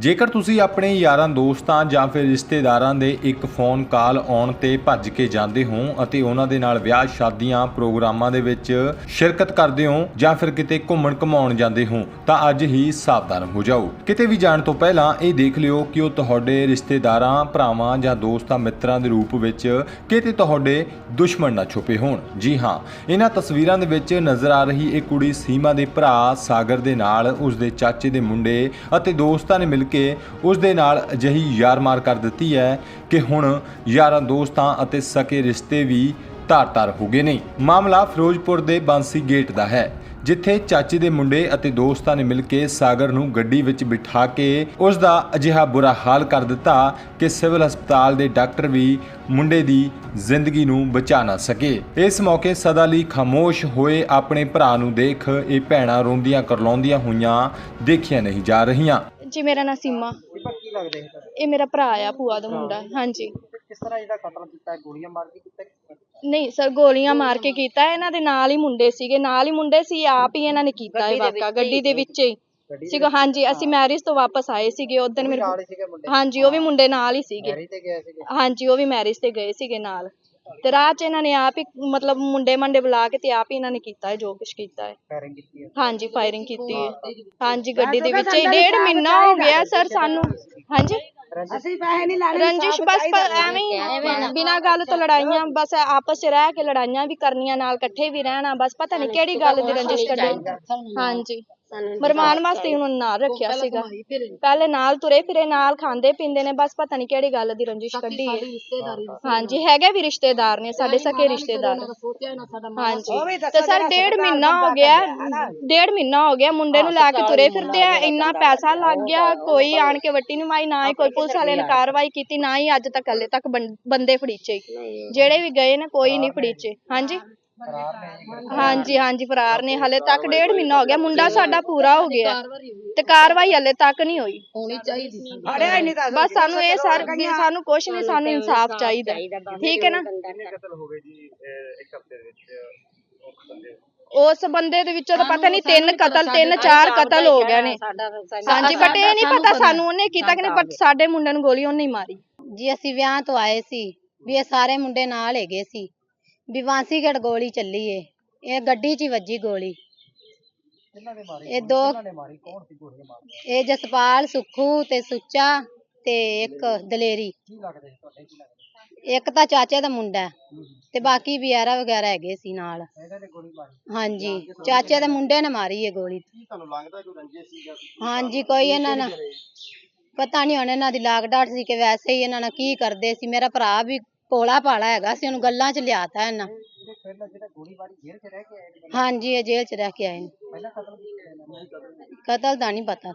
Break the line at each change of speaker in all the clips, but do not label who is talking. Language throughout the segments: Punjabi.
ਜੇਕਰ ਤੁਸੀਂ ਆਪਣੇ ਯਾਰਾਂ, ਦੋਸਤਾਂ ਜਾਂ ਫਿਰ ਰਿਸ਼ਤੇਦਾਰਾਂ ਦੇ ਇੱਕ ਫੋਨ ਕਾਲ ਆਉਣ ਤੇ ਭੱਜ ਕੇ ਜਾਂਦੇ ਹੋ ਅਤੇ ਉਹਨਾਂ ਦੇ ਨਾਲ ਵਿਆਹ, ਸ਼ਾਦੀਆਂ, ਪ੍ਰੋਗਰਾਮਾਂ ਦੇ ਵਿੱਚ ਸ਼ਿਰਕਤ ਕਰਦੇ ਹੋ ਜਾਂ ਫਿਰ ਕਿਤੇ ਘੁੰਮਣ ਘਮਾਉਣ ਜਾਂਦੇ ਹੋ, ਤਾਂ ਅੱਜ ਹੀ ਸਾਵਧਾਨ ਹੋ ਜਾਓ। ਕਿਤੇ ਵੀ ਜਾਣ ਤੋਂ ਪਹਿਲਾਂ ਇਹ ਦੇਖ ਲਿਓ ਕਿ ਉਹ ਤੁਹਾਡੇ ਰਿਸ਼ਤੇਦਾਰਾਂ, ਭਰਾਵਾਂ ਜਾਂ ਦੋਸਤਾਂ, ਮਿੱਤਰਾਂ ਦੇ ਰੂਪ ਵਿੱਚ ਕਿਤੇ ਤੁਹਾਡੇ ਦੁਸ਼ਮਣ ਨਾ ਛੁਪੇ ਹੋਣ। ਜੀ ਹਾਂ, ਇਹਨਾਂ ਤਸਵੀਰਾਂ ਦੇ ਵਿੱਚ ਨਜ਼ਰ ਆ ਰਹੀ ਇਹ ਕੁੜੀ ਸੀਮਾ ਦੇ ਭਰਾ ਸਾਗਰ ਦੇ ਨਾਲ ਉਸ ਦੇ ਚਾਚੇ ਦੇ ਮੁੰਡੇ ਅਤੇ ਦੋਸਤਾਂ ਨੇ ਮਿਲ ਕੇ ਉਸ ਦੇ ਨਾਲ ਅਜਿਹੀ ਯਾਰਮਾਰ ਕਰ ਦਿੱਤੀ ਹੈ ਕਿ ਹੁਣ ਯਾਰਾਂ ਦੋਸਤਾਂ ਅਤੇ ਸਕੇ ਰਿਸ਼ਤੇ ਵੀ ਧਾਰ-ਧਾਰ ਹੋ ਗਏ ਨੇ। ਮਾਮਲਾ ਫਿਰੋਜ਼ਪੁਰ ਦੇ ਬਾਂਸੀ ਗੇਟ ਦਾ ਹੈ, ਜਿੱਥੇ ਚਾਚੇ ਦੇ ਮੁੰਡੇ ਅਤੇ ਦੋਸਤਾਂ ਨੇ ਮਿਲ ਕੇ ਸਾਗਰ ਨੂੰ ਗੱਡੀ ਵਿੱਚ ਬਿਠਾ ਕੇ ਉਸ ਦਾ ਅਜਿਹਾ ਬੁਰਾ ਹਾਲ ਕਰ ਦਿੱਤਾ ਕਿ ਸਿਵਲ ਹਸਪਤਾਲ ਦੇ ਡਾਕਟਰ ਵੀ ਮੁੰਡੇ ਦੀ ਜ਼ਿੰਦਗੀ ਨੂੰ ਬਚਾ ਨਾ ਸਕੇ। ਇਸ ਮੌਕੇ ਸਦਾ ਲਈ ਖਾਮੋਸ਼ ਹੋਏ ਆਪਣੇ ਭਰਾ ਨੂੰ ਦੇਖ ਇਹ ਭੈਣਾਂ ਰੋਂਦੀਆਂ ਕਰਲਾਉਂਦੀਆਂ ਹੋਈਆਂ ਦੇਖੀਆਂ ਨਹੀਂ ਜਾ ਰਹੀਆਂ।
ਜੀ ਮੇਰਾ ਨਾਂ ਸੀਮਾ।
ਦੀਪਕ ਕੀ ਲੱਗਦੇ ਸੀ ਤੁਹਾਡੇ?
ਇਹ ਮੇਰਾ ਭਰਾ ਆ ਭੂਆ ਦਾ ਮੁੰਡਾ ਹਾਂਜੀ।
ਤੇ ਕਿਸ ਤਰ੍ਹਾਂ ਇਹਦਾ ਕਤਲ ਕੀਤਾ ਹੈ ਗੋਲੀਆਂ ਮਾਰ ਕੇ ਕੀਤਾ ਹੈ?
ਨਹੀਂ? ਸਰ ਗੋਲੀਆਂ ਮਾਰ ਕੇ ਕੀਤਾ। ਇਹਨਾਂ ਦੇ ਨਾਲ ਹੀ ਮੁੰਡੇ ਸੀਗੇ ਨਾਲ ਹੀ ਮੁੰਡੇ ਸੀ ਆਪ ਹੀ ਇਹਨਾਂ ਨੇ ਕੀਤਾ ਇਹ ਵਾਕਾ ਗੱਡੀ ਦੇ ਵਿੱਚ ਹੀ
ਗੱਡੀ
ਸੀਗਾ ਹਾਂਜੀ ਅਸੀਂ ਮੈਰਿਜ ਤੋਂ ਵਾਪਸ ਆਏ ਸੀਗੇ ਉਦੋਂ ਮੇਰੇ
ਨਾਲ ਹੀ ਸੀਗੇ ਮੁੰਡੇ?
ਹਾਂਜੀ ਉਹ ਵੀ ਮੁੰਡੇ ਨਾਲ ਹੀ ਸੀਗੇ।
ਮੈਰੀ ਤੇ ਗਏ ਸੀਗੇ?
ਹਾਂਜੀ ਉਹ ਵੀ ਮੈਰਿਜ ਤੇ ਗਏ ਸੀਗੇ ਨਾਲ। ਤੇ ਰਾਹ 'ਚ ਇਹਨਾਂ ਨੇ ਆਪ ਹੀ ਮਤਲਬ ਮੁੰਡੇ ਮੰਡੇ ਬੁਲਾ ਕੇ ਤੇ ਆਪ ਹੀ ਇਹਨਾਂ ਨੇ ਕੀਤਾ ਹੈ ਜੋ ਕੁਝ ਕੀਤਾ ਹੈ।
ਫਾਇਰਿੰਗ ਕੀਤੀ ਹੈ।
ਹਾਂਜੀ ਫਾਇਰਿੰਗ ਕੀਤੀ ਹੈ। ਹਾਂਜੀ ਗੱਡੀ ਦੇ ਵਿੱਚ ਹੀ ਡੇਢ ਮਹੀਨਾ ਹੋ ਗਿਆ ਸਰ ਸਾਨੂੰ। ਹਾਂਜੀ?
ਅਸੀਂ ਪੈਸੇ ਨਹੀਂ ਲੈਣੇ
ਰੰਜਿਸ਼ ਬਸ ਐਵੇਂ ਹੀ ਬਿਨਾਂ ਗੱਲ ਤੋਂ ਲੜਾਈਆਂ ਬਸ ਆਪਸ ਚ ਰਹਿ ਕੇ ਲੜਾਈਆਂ ਵੀ ਕਰਨੀਆਂ ਨਾਲ ਇਕੱਠੇ ਵੀ ਰਹਿਣਾ ਬਸ ਪਤਾ ਨਹੀਂ ਕਿਹੜੀ ਗੱਲ ਦੀ ਰੰਜਿਸ਼ ਕੱਢੀ। ਹਾਂਜੀ। ਮਰਮਾਨ ਵਾਸਤੇ ਉਹਨਾਂ ਨੂੰ ਨਾਲ ਰੱਖਿਆ ਸੀਗਾ। ਪਹਿਲੇ ਨਾਲ ਤੁਰੇ ਫਿਰੇ ਨਾਲ ਖਾਂਦੇ ਪੀਂਦੇ ਨੇ ਬਸ ਪਤਾ ਨਹੀਂ ਕਿਹੜੀ ਗੱਲ ਦੀ ਰੰਜਿਸ਼ ਕੱਢੀ ਹੈ। ਹਾਂਜੀ ਹੈਗੇ ਵੀ ਰਿਸ਼ਤੇਦਾਰ ਨੇ ਸਾਡੇ ਸਕੇ ਰਿਸ਼ਤੇਦਾਰ। ਹਾਂਜੀ। ਤੇ ਸਰ ਡੇਢ ਮਹੀਨਾ ਹੋ ਗਿਆ। ਡੇਢ ਮਹੀਨਾ ਹੋ ਗਿਆ ਮੁੰਡੇ ਨੂੰ ਲੈ ਕੇ ਤੁਰੇ ਫਿਰਦੇ ਆ ਇੰਨਾ ਪੈਸਾ ਲੱਗ ਗਿਆ ਕੋਈ ਆਣ ਕੇ ਵੱਟੀ ਨਹੀਂ ਮਾਈ ਨਾ ਹੀ ਕੋਈ ਪੁਲਿਸ ਵਾਲੇ ਨੇ ਕਾਰਵਾਈ ਕੀਤੀ ਨਾ ਹੀ ਅੱਜ ਤੱਕ ਹਲੇ ਤੱਕ ਬੰਦੇ ਫੜੀਚੇ। ਜਿਹੜੇ ਵੀ ਗਏ ਨੇ ਕੋਈ ਨਹੀਂ ਫੜੀਚੇ। ਹਾਂਜੀ? ਹਾਂਜੀ ਹਾਂਜੀ ਫਰਾਰ ਨੇ। ਹਲੇ ਤੱਕ ਡੇਢ ਮਹੀਨਾ ਹੋ ਗਿਆ। ਮੁੰਡਾ ਸਾਡਾ ਪੂਰਾ ਹੋ ਗਿਆ। ਤੇ ਕਾਰਵਾਈ ਹਲੇ ਤੱਕ ਨਹੀਂ ਹੋਈ।
ਨਹੀਂ ਤਾਂ
ਬਸ ਸਾਨੂੰ ਇਹ ਸਰ ਸਾਨੂੰ ਕੁਛ ਨਹੀਂ ਸਾਨੂੰ ਇਨਸਾਫ ਚਾਹੀਦਾ। ਠੀਕ ਹੈ ਨਾ? ਉਸ ਬੰਦੇ ਦੇ ਵਿੱਚੋਂ ਤਾਂ ਪਤਾ ਨਹੀਂ ਤਿੰਨ ਕਤਲ ਤਿੰਨ ਚਾਰ ਕਤਲ ਹੋ ਗਏ ਨੇ। ਹਾਂਜੀ ਬਟ ਇਹ ਨਹੀਂ ਪਤਾ ਸਾਨੂੰ ਉਹਨੇ ਕੀਤਾ ਕਿ ਨਹੀਂ ਪਰ ਸਾਡੇ ਮੁੰਡੇ ਨੂੰ ਗੋਲੀ ਉਹਨੇ ਹੀ ਮਾਰੀ।
ਜੀ ਅਸੀਂ ਵਿਆਹ ਤੋਂ ਆਏ ਸੀ। ਵੀ ਇਹ ਸਾਰੇ ਮੁੰਡੇ ਨਾਲ ਹੈਗੇ ਸੀ। ਵੀ ਵਾਂਸੀਗੜ ਗੋਲੀ ਚੱਲੀ ਏ। ਇਹ ਗੱਡੀ 'ਚ ਹੀ ਵੱਜੀ ਗੋਲੀ।
ਕਿੰਨਾਂ ਨੇ ਮਾਰੀ?
ਇਹ ਦੋ
ਕਿੰਨਾਂ ਨੇ ਮਾਰੀ? ਕੌਣ ਸੀ ਗੋਲੀਆਂ ਮਾਰੀ
ਇਹ ਜਸਪਾਲ ਸੁੱਖੂ ਤੇ ਸੁੱਚਾ ਤੇ ਇੱਕ ਦਲੇਰੀ।
ਕੀ ਲੱਗਦੇ ਸੀ ਤੁਹਾਡੇ? ਕੀ ਲੱਗਦੇ
ਇੱਕ ਤਾਂ ਚਾਚੇ ਦਾ ਮੁੰਡਾ ਹੈ ਤੇ ਬਾਕੀ ਵਿਆਰਾ ਵਗੈਰਾ ਹੈਗੇ ਸੀ ਨਾਲ।
ਇਹਨਾਂ ਨੇ ਗੋਲੀ ਮਾਰੀ?
ਹਾਂਜੀ। ਚਾਚੇ ਦੇ ਮੁੰਡੇ ਨੇ ਮਾਰੀ ਏ ਗੋਲੀ।
ਕੀ ਤੁਹਾਨੂੰ ਲੱਗਦਾ ਕੋਈ ਰੰਜੇ ਸੀਗਾ
ਹਾਂਜੀ ਕੋਈ ਇਹਨਾਂ ਨਾਲ ਪਤਾ ਨਹੀਂ ਹੁਣ ਇਹਨਾਂ ਦੀ ਲਾਗ ਡਾਟ ਸੀ ਕਿ ਵੈਸੇ ਹੀ ਇਹਨਾਂ ਨਾਲ ਕੀ ਕਰਦੇ ਸੀ। ਮੇਰਾ ਭਰਾ ਵੀ ਭੋਲਾ ਭਾਲਾ ਹੈਗਾ ਸੀ ਉਹਨੂੰ ਗੱਲਾਂ 'ਚ ਲਿਆਤਾ ਇਹਨਾਂ।
ਪਹਿਲਾਂ ਜਿਹੜਾ ਗੋਲੀ ਮਾਰੀ ਜੇਲ੍ਹ 'ਚ ਰਹਿ ਕੇ ਆਏ ਨੇ।
ਹਾਂਜੀ ਇਹ ਜੇਲ੍ਹ 'ਚ ਰਹਿ ਕੇ ਆਏ ਨੇ।
ਪਹਿਲਾਂ ਕਤਲ ਕੀਤਾ ਇਹਨਾਂ ਨੇ
ਕਤਲ ਦਾ ਨਹੀਂ ਪਤਾ।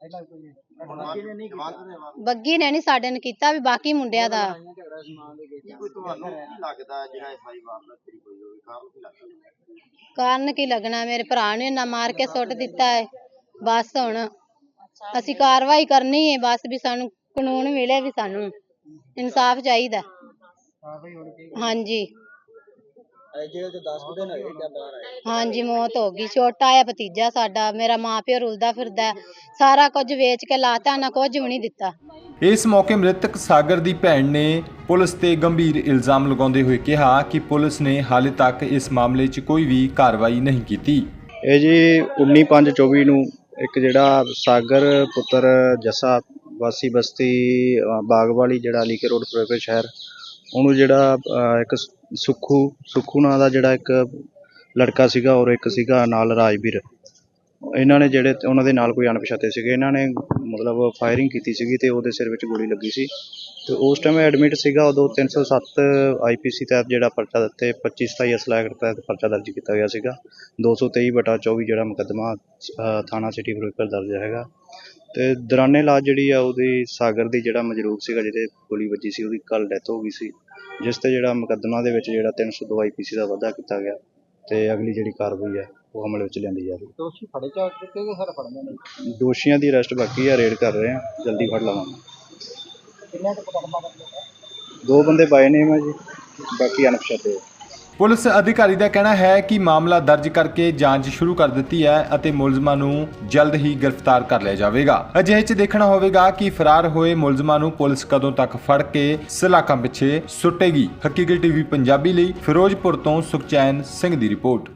ਪਹਿਲਾਂ ਕੋਈ ਬਾਕੀ ਨੇ ਨਹੀਂ ਕੀਤਾ।
ਬੱਗੀ ਨੇ ਨਹੀਂ ਸਾਡੇ ਨੇ ਕੀਤਾ ਵੀ ਬਾਕੀ ਮੁੰਡਿਆਂ ਦਾ।
ਕੋਈ ਤੁਹਾਨੂੰ ਕੀ ਲੱਗਦਾ ਜਿਹੜਾ ਇਹ ਸਾਰੀ ਵਾਰਦਾਤ ਤੇਰੀ ਕੋਈ ਹੋਵੇ? ਕਾਰਨ ਕੀ ਲੱਗਦਾ?
ਕਾਰਨ ਕੀ ਲੱਗਣਾ? ਮੇਰੇ ਭਰਾ ਨੂੰ ਇਹਨਾਂ ਮਾਰ ਕੇ ਸੁੱਟ ਦਿੱਤਾ ਹੈ ਬਸ ਹੁਣ ਅਸੀਂ ਕਾਰਵਾਈ ਕਰਨੀ ਹੈ ਬਸ ਵੀ ਸਾਨੂੰ ਕਾਨੂੰਨ ਮਿਲੇ ਵੀ ਸਾਨੂੰ ਇਨਸਾਫ ਚਾਹੀਦੀ। ਹਾਂਜੀ।
ਹੈ ਜੇਲ੍ਹ 'ਚ 10 ਦਿਨ ਹੋਏ ਕਿਆ ਬਾਹਰ ਆਏ
ਹਾਂਜੀ ਮੌਤ ਹੋ ਗਈ ਛੋਟਾ ਹੈ ਭਤੀਜਾ ਸਾਡਾ ਮੇਰਾ ਮਾਂ ਪਿਓ ਰੁਲਦਾ ਫਿਰਦਾ ਹੈ। ਸਾਰਾ ਕੁਝ ਵੇਚ ਕੇ ਲਾਤਾ ਨਾ ਕੁਝ ਵੀ ਨਹੀਂ ਦਿੱਤਾ।
ਇਸ ਮੌਕੇ ਮ੍ਰਿਤਕ ਸਾਗਰ ਦੀ ਭੈਣ ਨੇ ਪੁਲਿਸ ਤੇ ਗੰਭੀਰ ਇਲਜ਼ਾਮ ਲਗਾਉਂਦੇ ਹੋਏ ਕਿਹਾ ਕਿ ਪੁਲਿਸ ਨੇ ਹਾਲੇ ਤੱਕ ਇਸ ਮਾਮਲੇ 'ਚ ਕੋਈ ਵੀ ਕਾਰਵਾਈ ਨਹੀਂ ਕੀਤੀ।
ਇਹ ਜੀ 19/5/24 ਨੂੰ ਇੱਕ ਜਿਹੜਾ ਸਾਗਰ ਪੁੱਤਰ ਜੱਸਾ ਵਾਸੀ ਬਸਤੀ ਅ, ਬਾਗਵਾਲੀ ਜਿਹੜਾ ਅਲੀਕੇ ਰੋਡ ਫਿਰੋਜ਼ਪੁਰ ਸ਼ਹਿਰ ਉਹਨੂੰ ਜਿਹੜਾ ਇੱਕ ਸੁੱਖੂ ਸੁੱਖੂ ਨਾਂ ਦਾ ਜਿਹੜਾ ਇੱਕ ਲੜਕਾ ਸੀਗਾ ਔਰ ਇੱਕ ਸੀਗਾ ਨਾਲ ਰਾਜਵੀਰ। ਇਹਨਾਂ ਨੇ ਜਿਹੜੇ ਉਹਨਾਂ ਦੇ ਨਾਲ ਕੋਈ ਅਣਪਛਾਤੇ ਸੀਗੇ। ਇਹਨਾਂ ਨੇ ਮਤਲਬ ਫਾਇਰਿੰਗ ਕੀਤੀ ਸੀਗੀ ਤੇ ਉਹਦੇ ਸਿਰ ਵਿੱਚ ਗੋਲੀ ਲੱਗੀ ਸੀ। ਤੇ ਉਸ ਟਾਈਮ ਐਡਮਿਟ ਸੀਗਾ ਉਦੋਂ 307 ਆਈਪੀਸੀ ਤਹਿਤ ਜਿਹੜਾ ਪਰਚਾ ਦਿੱਤੇ 25 27 ਅਸਲਾ ਤਹਿਤ ਪਰਚਾ ਦਰਜ ਕੀਤਾ ਗਿਆ ਸੀਗਾ। 223 ਬਟਾ 24 ਜਿਹੜਾ ਮੁਕੱਦਮਾ ਥਾਣਾ ਸਿਟੀ ਫਿਰੋਜ਼ਪੁਰ ਦਰਜ ਹੈਗਾ। ਤੇ ਦੌਰਾਨੇ ਇਲਾਜ ਜਿਹੜੀ ਆ ਉਹਦੀ ਸਾਗਰ ਦੀ ਜਿਹੜਾ ਮਜਰੂਬ ਸੀਗਾ ਜਿਹਦੇ ਗੋਲੀ ਵੱਜੀ ਸੀ, ਉਹਦੀ ਕੱਲ ਡੈਥ ਹੋ ਗਈ ਸੀ। ਜਿਸ ਤੇ ਜਿਹੜਾ ਮੁਕੱਦਮਾ ਦੇ ਵਿੱਚ ਜਿਹੜਾ 302 ਆਈਪੀਸੀ ਦਾ ਵਾਧਾ ਕੀਤਾ ਗਿਆ ਤੇ ਅਗਲੀ ਜਿਹੜੀ ਕਾਰਵਾਈ ਹੈ ਉਹ ਅਮਲ ਵਿੱਚ ਲਿਆਂਦੀ ਜਾ ਰਹੀ
ਦੋਸ਼ੀ ਫੜੇ ਜਾ ਚੁੱਕੇ ਕਿ ਸਰ ਫੜਨੇ ਨੇ?
ਹੈ ਦੋਸ਼ੀਆਂ ਦੀ ਅਰੈਸਟ ਬਾਕੀ ਹੈ ਰੇਡ ਕਰ ਰਹੇ ਹਾਂ ਜਲਦੀ ਫੜ ਲਵਾਂਗੇ।
ਕਿੰਨੇ ਕੁ ਮੁਕੱਦਮਾ
ਦੋ ਬੰਦੇ ਬਾਏ ਨੇਮ ਹੈ ਜੀ ਬਾਕੀ ਅਣਪਛਾਤੇ।
ਪੁਲਿਸ ਅਧਿਕਾਰੀ ਦਾ ਕਹਿਣਾ ਹੈ ਕਿ ਮਾਮਲਾ ਦਰਜ ਕਰਕੇ ਜਾਂਚ ਸ਼ੁਰੂ ਕਰ ਦਿੱਤੀ ਹੈ ਅਤੇ ਮੁਲਜ਼ਮਾਂ ਨੂੰ ਜਲਦ ਹੀ ਗ੍ਰਿਫਤਾਰ ਕਰ ਲਿਆ ਜਾਵੇਗਾ। ਅਜਿਹੇ 'ਚ ਦੇਖਣਾ ਹੋਵੇਗਾ ਕਿ ਫਰਾਰ ਹੋਏ ਮੁਲਜ਼ਮਾਂ ਨੂੰ ਪੁਲਿਸ ਕਦੋਂ ਤੱਕ ਫੜ ਕੇ ਸਲਾਕਾਂ ਪਿੱਛੇ ਸੁੱਟੇਗੀ। ਹਕੀਕਤ ਟੀਵੀ ਪੰਜਾਬੀ ਲਈ ਫਿਰੋਜ਼ਪੁਰ ਤੋਂ ਸੁਖਚੈਨ ਸਿੰਘ ਦੀ ਰਿਪੋਰਟ।